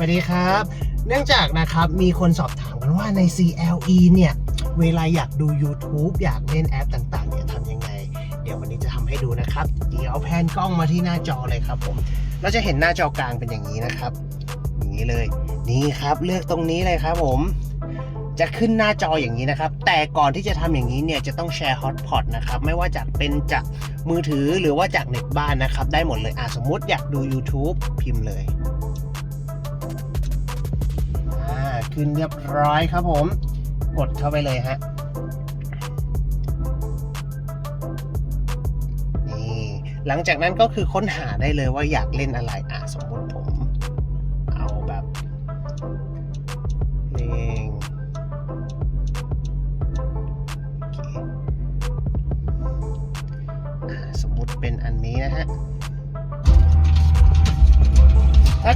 สวัสดีครับ เนื่องจากนะครับมีคนสอบถามกันว่าใน CLE เนี่ย เวลาอยากดู YouTube อยากเล่นแอปต่างๆเนี่ยทำยังไง เดี๋ยววันนี้จะทำให้ดูนะครับ เดี๋ยวแพนกล้องมาที่หน้าจอเลยครับผม เราจะเห็นหน้าจอกลางเป็นอย่างนี้นะครับ อย่างนี้เลย นี่ครับเลือกตรงนี้เลยครับผมจะขึ้นหน้าจออย่างนี้นะครับ แต่ก่อนที่จะทำอย่างนี้เนี่ยจะต้องแชร์ฮอตพอตนะครับ ไม่ว่าจากเป็นจากมือถือหรือว่าจากเน็ตบ้านนะครับ ได้หมดเลยอะสมมติอยากดู YouTube พิมพ์เลย ขึ้นเรียบร้อยครับผม กดเข้าไปเลยฮะนี่หลังจากนั้นก็คือค้นหาได้เลยว่าอยากเล่นอะไรอะสมมติผมเอาแบบเพลงโอเคอ่าสมมติเป็นอันนี้นะฮะถ้า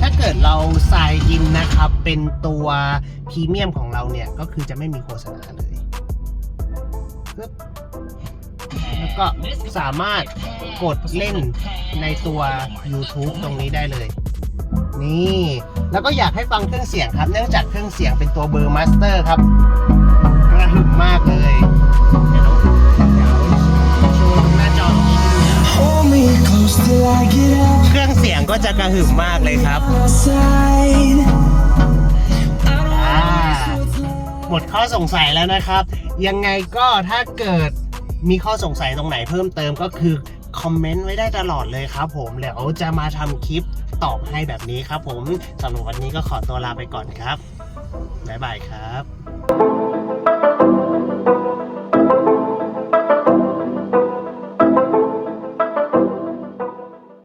ถ้าเกิดเราใส่ นะครับ เป็นตัวพรีเมียมของเราเนี่ย ก็คือจะไม่มีโฆษณาเลย แล้วก็สามารถกดเล่นในตัว YouTube ตรงนี้ได้เลย นี่ แล้วก็อยากให้ฟังเครื่องเสียงครับ เนื่องจากเครื่องเสียงเป็นตัวเบอร์มาสเตอร์ครับกระหึ่มมากเลยเดี๋ยวโชว์หน้าจอ เครื่องเสียงก็จะกระหึ่มมากเลยครับ ข้อสงสัยแล้วนะครับ ยังไงก็ถ้าเกิดมีข้อสงสัยตรงไหนเพิ่มเติมก็คือคอมเมนต์ไว้ได้ตลอดเลยครับผมเดี๋ยวจะมาทำคลิปตอบให้แบบนี้ครับผมสำหรับวันนี้ก็ขอตัวลาไปก่อนครับบ๊ายบายครับ